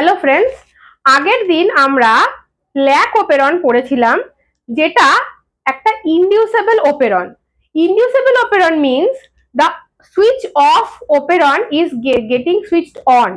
Hello friends আগের দিন আমরা ল্যাক ওপেরন পড়েছিলাম, যেটা একটা inducible operon. Inducible operon means the switch off operon is getting switched on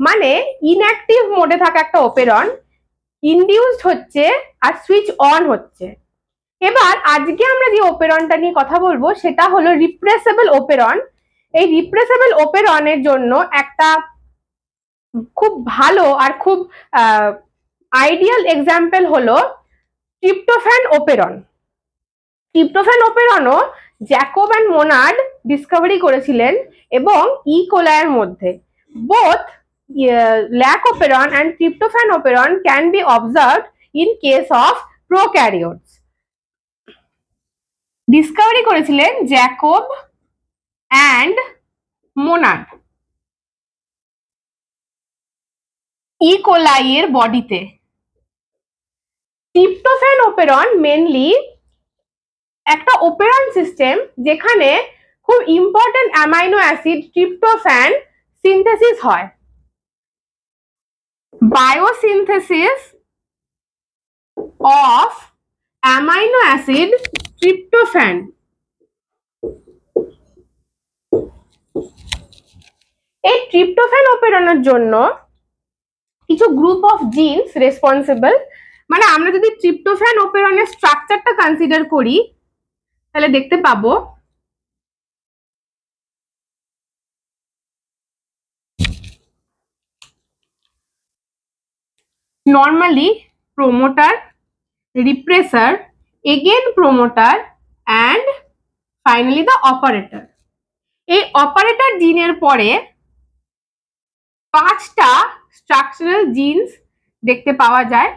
মানে ইনঅ্যাক্টিভ মোডে থাকা একটা ওপেরন ইনডিউসড হচ্ছে আর সুইচ অন হচ্ছে। এবার আজকে আমরা যে ওপেরনটা নিয়ে কথা বলব, সেটা হলো রিপ্রেসেবল ওপেরন। এই রিপ্রেসেবল ওপেরনের জন্য একটা খুব ভালো আর খুব আইডিয়াল এক্সাম্পল হলো ট্রিপ্টোফ্যান ওপেরন ট্রিপ্টোফ্যান ওপেরনও জ্যাকব অ্যান্ড মোনার্ড ডিসকভারি করেছিলেন এবং ই কোলায়ের মধ্যে। Both lac operon and tryptophan operon can be observed in case of prokaryotes discovery করেছিলেন Jacob and Monod E coli এর বডিতে ট্রিপ্টোফ্যান ওপেরন মেনলি একটা ওপেরন সিস্টেম যেখানে খুব important amino acid tryptophan synthesis হয়। Biosynthesis of amino acid tryptophan এই tryptophan ওপেরনের জন্য কিছু গ্রুপ অফ জিনস রেসপন্সিবল মানে আমরা যদি ট্রিপ্টোফ্যান ওপেরনের স্ট্রাকচারটা কনসিডার করি, তাহলে দেখতে পাবো normally promoter repressor again promoter and finally the operator এই অপারেটর জিনের পরে পাঁচটা স্ট্রাকচারাল জিনস দেখতে পাওয়া যায়।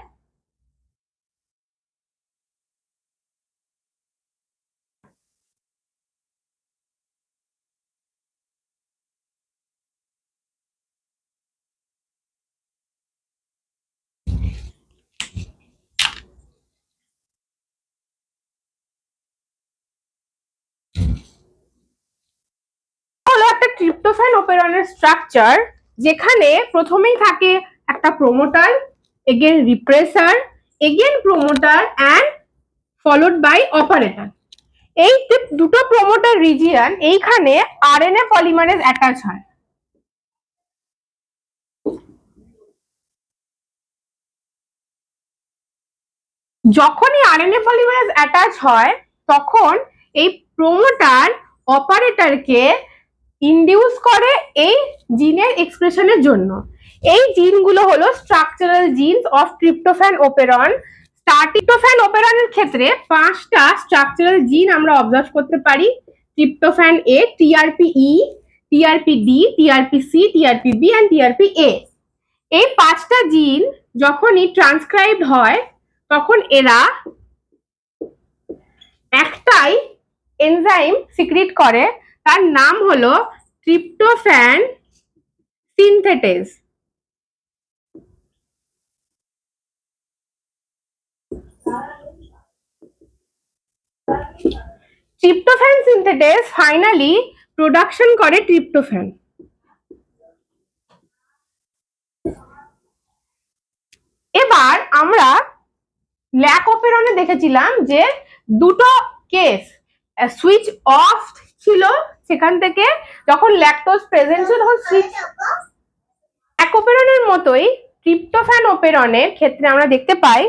ট্রিপ্টোফ্যান ওপেরনের স্ট্রাকচার যেখানে প্রথমেই থাকে একটা promoter again repressor again promoter and followed by operator এই দুটো প্রোমোটার রিজিয়ন এইখানে আরএনএ পলিমারেজ অ্যাটাচ হয়। যখনই আরএনএ পলিমারেজ অ্যাটাচ হয়, তখন এই প্রোমোটার অপারেটরকে ইনডিউস করে এই জিনের এক্সপ্রেশনের জন্য। এই জিনগুলো হলো structural genes of tryptophan operon tryptophan ওপেরনের ক্ষেত্রে পাঁচটা স্ট্রাকচারাল জিন আমরা অবজার্ভ করতে পারি। Tryptophan A TRP E TRP D TRP C TRP B and TRP A এই পাঁচটা জিন যখনই ট্রান্সক্রাইব হয়, তখন এরা একটাই এনজাইম সিক্রিট করে। তার নাম হলো tryptophan synthetase tryptophan synthetase finally production করে ট্রিপ্টোফ্যান। এবার আমরা ল্যাক অপেরনে দেখেছিলাম যে দুটো কেস সুইচ অফ ছিল সেখান থেকে যখন ল্যাকটোজ প্রেজেন্ট ছিল তখন ওপেরনের মতোই ট্রিপ্টোফ্যান ওপেরনের ক্ষেত্রে আমরা দেখতে পাই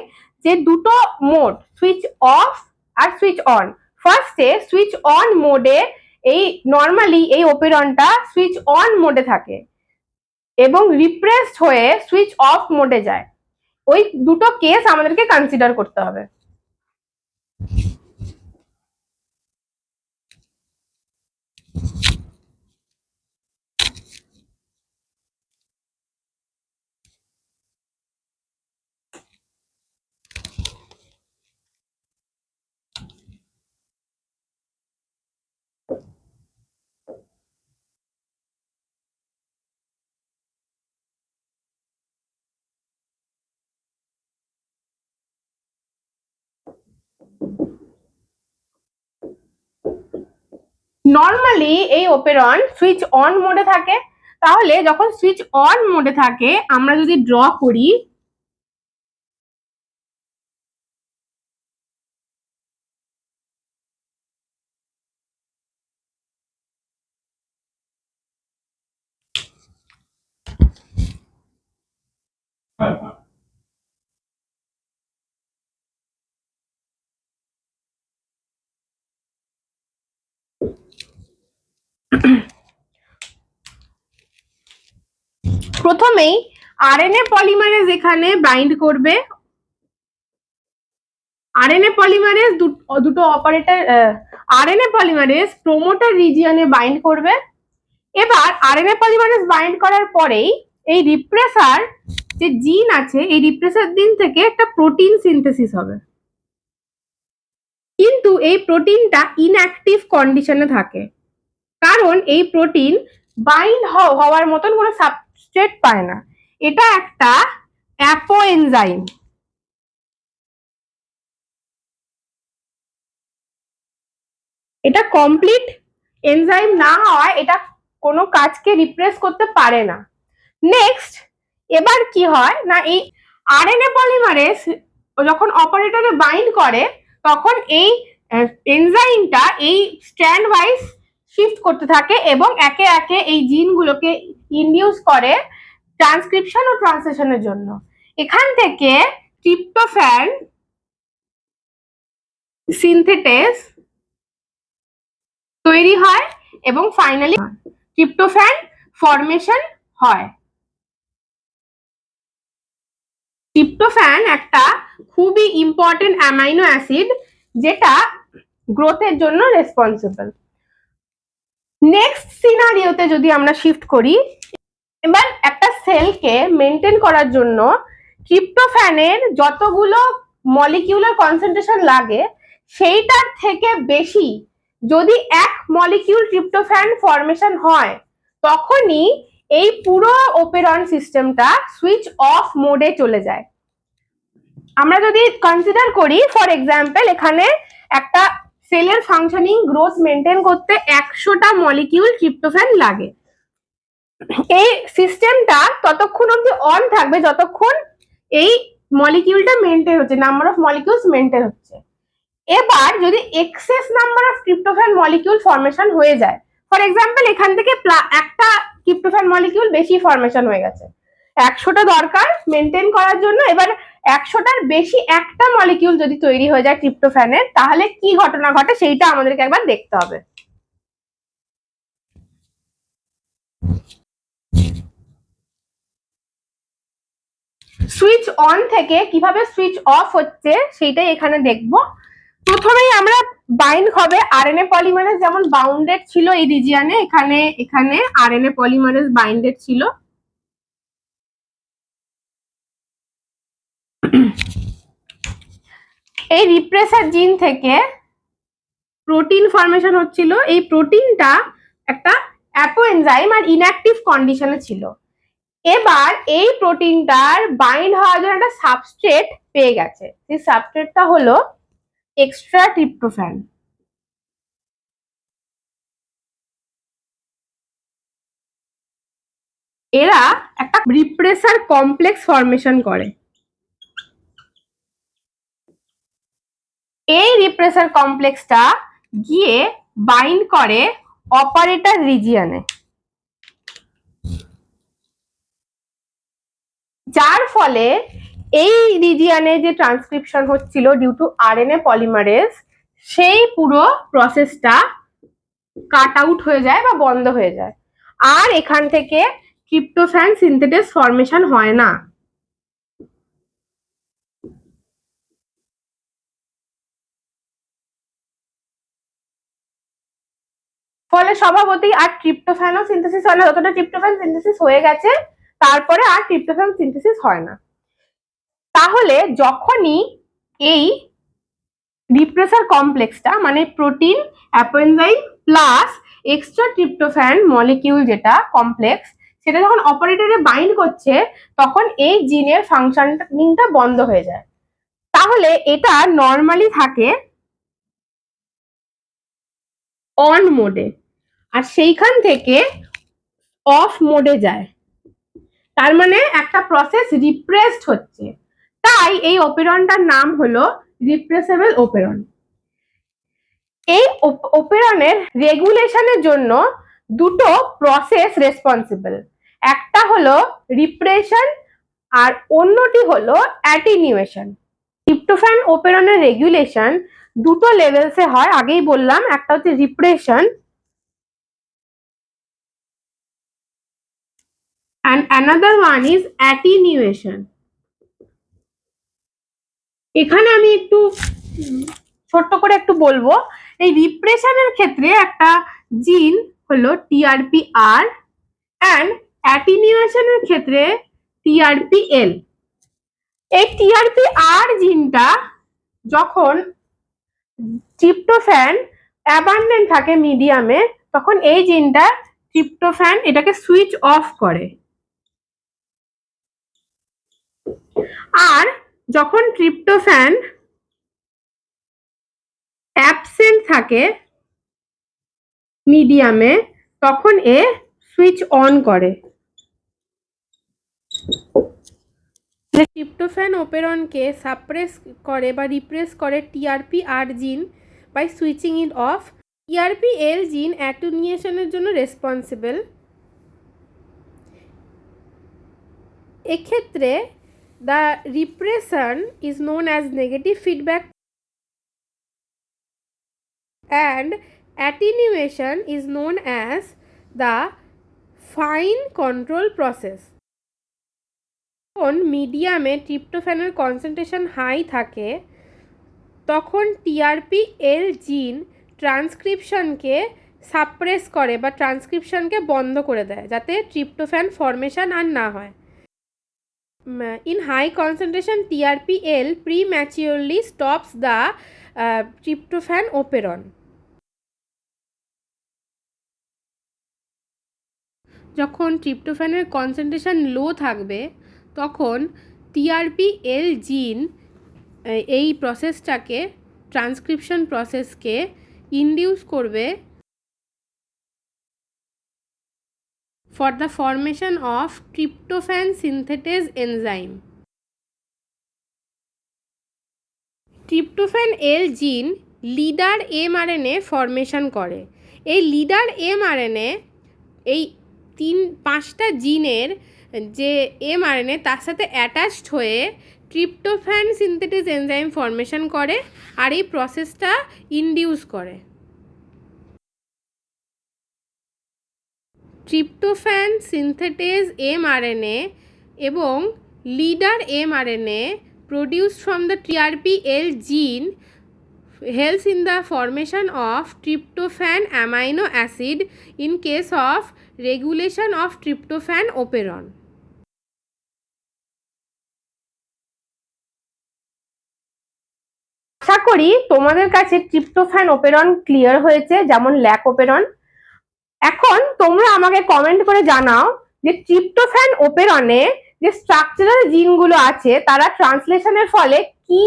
যে দুটো মোড সুইচ অফ আর সুইচ অন ফার্স্টে সুইচ অন মোডে এই নর্মালি এই ওপেরনটা সুইচ অন মোডে থাকে এবং রিপ্রেসড হয়ে সুইচ অফ মোডে যায়। ওই দুটো কেস আমাদেরকে কনসিডার করতে হবে। নর্মালি এই ওপেরন সুইচ অন মোডে থাকে। তাহলে যখন সুইচ অন মোডে থাকে, আমরা যদি ড্র করি প্রথমেই আরএনএ পলিমারেজ এখানে বাইন্ড করবে। আরএনএ পলিমারেজ দুটো অপারেটর আরএনএ পলিমারেজ প্রোমোটার রিজিয়নে বাইন্ড করবে। এবার আরএনএ পলিমারেজ বাইন্ড করার পরেই এই রিপ্রেসার যে জিন আছে, এই রিপ্রেসার জিন থেকে একটা প্রোটিন সিনথেসিস হবে। কিন্তু এই প্রোটিনটা ইনঅ্যাক্টিভ কন্ডিশনে থাকে। কারণ এই প্রোটিন বাইন্ড হওয়ার মতন কোনো সাবস্ট্রেট পায় না। এটা একটা অ্যাপো এনজাইম এটা কমপ্লিট এনজাইম না হওয়ায় এটা কোনো কাজকে রিপ্রেস করতে পারে না। নেক্সট এবার কি হয়? না, এই আরএনএ পলিমারেজ যখন অপারেটরে বাইন্ড করে, তখন এই এনজাইমটা এই স্ট্র্যান্ড ওয়াইজ শিফট করতে থাকে এবং একে একে এই জিনগুলোকে ইনডিউস করে ট্রান্সক্রিপশন ও ট্রান্সলেশনের জন্য। এখান থেকে ট্রিপ্টোফ্যান সিনথেটেস তৈরি হয় এবং ফাইনালি ট্রিপ্টোফ্যান ফরমেশন হয়। ট্রিপ্টোফ্যান একটা খুবই ইম্পর্টেন্ট অ্যামাইনো অ্যাসিড যেটা গ্রোথের জন্য রেসপন্সিবল নেক্সট সিনারিওতে যদি আমরা শিফট করি, এবার একটা সেলকে মেনটেন করার জন্য ট্রিপ্টোফ্যানের যতগুলো মলিকিউলার কনসেন্ট্রেশন লাগে, সেইটার থেকে বেশি যদি এক মলিকিউল ট্রিপ্টোফ্যান ফরমেশন হয়, তখনই এই পুরো ওপেরন সিস্টেমটা সুইচ অফ মোডে চলে যায়। আমরা যদি কনসিডার করি ফর এক্সাম্পল এখানে একটা সেলের ফাংশনিং গ্রোথ মেনটেন করতে একশোটা মলিকিউল ট্রিপ্টোফ্যান লাগে। এই সিস্টেমটা ততক্ষণ অব্দি অন থাকবে যতক্ষণ এই মলিকিউলটা মেনটেন হচ্ছে নাম্বার অফ মলিকিউলস মেনটেন হচ্ছে। এবার যদি excess number of tryptophan molecule formation হয়ে যায় ফর এক্সাম্পল এখান থেকে একটা ট্রিপ্টোফ্যান মলিকিউল বেশি ফরমেশন হয়ে গেছে। একশোটা দরকার মেনটেন করার জন্য। এবার একশোটার বেশি একটা মলিকিউল যদি তৈরি হয়ে যায় ট্রিপ্টোফ্যানের তাহলে কি ঘটনা ঘটে সেইটা আমাদেরকে একবার দেখতে হবে। সুইচ অন থেকে কীভাবে সুইচ অফ হচ্ছে সেইটাই এখানে দেখব। প্রথমেই আমরা বাইন্ড হবে আর আরএনএ পলিমারেজ যেমন বাউন্ডেড ছিল এই রিজিয়ানে এখানে এখানে আর আরএনএ পলিমারেজ বাইন্ডেড ছিল। এই রিপ্রেসার জিন থেকে প্রোটিন ফরমেশন হচ্ছিল। এই প্রোটিনটা একটা অ্যাপো এনজাইম আর ইনঅ্যাক্টিভ কন্ডিশনে ছিল। এবার এই প্রোটিনটার বাইন্ড হওয়ার জন্য একটা সাবস্ট্রেট পেয়ে গেছে। সেই সাবস্ট্রেটটা হলো এক্সট্রা ট্রিপ্টোফ্যান এরা একটা রিপ্রেসার কমপ্লেক্স ফরমেশন করে। এই রিপ্রেসার কমপ্লেক্সটা গিয়ে বাইন্ড করে অপারেটর রিজিয়নে যার ফলে এই রিজিয়নে যে ট্রান্সক্রিপশন হচ্ছিল ডিউ টু আরএনএ পলিমারেজ সেই পুরো প্রসেসটা কাট আউট হয়ে যায় বা বন্ধ হয়ে যায়। আর এখান থেকে ট্রিপ্টোফ্যান সিনথেটিস ফরমেশন হয় না। ফলে স্বভাবতই আর ট্রিপ্টোফ্যানও সিনথেসিস হয় না। যতটা ট্রিপ্টোফ্যান সিনথেসিস হয়ে গেছে, তারপরে আর ট্রিপ্টোফ্যান সিনথেসিস হয় না। তাহলে যখনই এই রিপ্রেসার কমপ্লেক্সটা মানে protein apoenzyme plus extra tryptophan molecule যেটা কমপ্লেক্স সেটা যখন অপারেটরে বাইন্ড করছে, তখন এই জিনের ফাংশনটা বন্ধ হয়ে যায়। তাহলে এটা নর্মালি থাকে অন মোডে আর সেইখান থেকে অফ মোডে যায়। তার মানে একটা প্রসেস রিপ্রেসড হচ্ছে। তাই এই ওপেরনটার নাম হলো রিপ্রেসেবল ওপেরন এই ওপেরনের রেগুলেশনের জন্য দুটো প্রসেস রেসপন্সিবল একটা হলো রিপ্রেশন আর অন্যটি হলো অ্যাটিনিউয়েশন ট্রিপ্টোফ্যান ওপেরনের রেগুলেশন দুটো লেভেলসে হয়, আগেই বললাম। একটা হচ্ছে repression and another one is attenuation. এখানে আমি একটু ছোট্ট করে একটু বলব। এই রিপ্রেশনের ক্ষেত্রে একটা জিন হলো টিআরপি আর অ্যান্ড অ্যাটিনিউয়েশনের ক্ষেত্রে টিআরপি এল এই টিআরপি আর জিনটা যখন ট্রিপ্টোফ্যান অ্যাবান্ডেন্ট থাকে মিডিয়ামে তখন এই জিনটা ট্রিপ্টোফ্যান এটাকে সুইচ অফ করে। আর যখন ট্রিপ্টোফ্যান অ্যাবসেন্ট থাকে মিডিয়ামে তখন এ সুইচ অন করে। ট্রিপ্টোফ্যান ওপেরনকে সাপ্রেস করে বা রিপ্রেস করে TRP R gene by switching it off TRP L gene অ্যাটুনিয়েশনের জন্য রেসপন্সিবল এক্ষেত্রে the repression is known as negative feedback and attenuation is known as the fine control process যখন মিডিয়ামে ট্রিপ্টোফ্যানের concentration high থাকে, তখন TRP L জিন ট্রান্সক্রিপশনকে suppress করে বা ট্রান্সক্রিপশনকে বন্ধ করে দেয়, যাতে ট্রিপ্টোফ্যান ফর্মেশন আর না হয়। In high concentration TRPL prematurely stops the uh, tryptophan operon. যখন ট্রিপ্টোফ্যানের কনসেন্ট্রেশন লো থাকবে তখন টিআরপি এল জিন এই প্রসেসটাকে ট্রান্সক্রিপশন প্রসেসকে ইন্ডিউস করবে for the formation of tryptophan synthetase enzyme. Tryptophan L gene leader mRNA formation করে এই লিডার এমআরএনএ এই তিন, পাঁচটা জিনের যে এমআরএনএ তার সাথে অ্যাটাচড হয়ে ট্রিপ্টোফ্যান সিনথেটিস এনজাইম ফরমেশন করে আর এই প্রসেসটা ইনডিউস করে ট্রিপ্টোফ্যান, সিনথেটেজ, এমআরএনএ এবং leader mRNA produce from the TRP L gene helps in the formation of tryptophan amino acid in case of regulation of tryptophan operon আশা করি তোমাদের কাছে tryptophan operon clear হয়েছে, যেমন ল্যাক ওপেরন এখন তোমরা আমাকে comment করে জানাও যে ট্রিপ্টোফ্যান ওপেরনে যে স্ট্রাকচারাল জিনগুলো আছে, তারা ট্রান্সলেশনের ফলে কি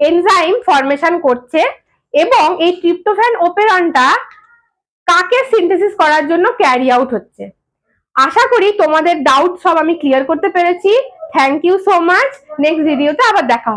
এনজাইম ফরমেশন করছে এবং এই ট্রিপ্টোফ্যান ওপেরনটা কাকে সিনথেসিস করার জন্য ক্যারি আউট হচ্ছে? আশা করি তোমাদের ডাউট সব আমি ক্লিয়ার করতে পেরেছি। Thank you so much next ভিডিওতে আবার দেখা হবে।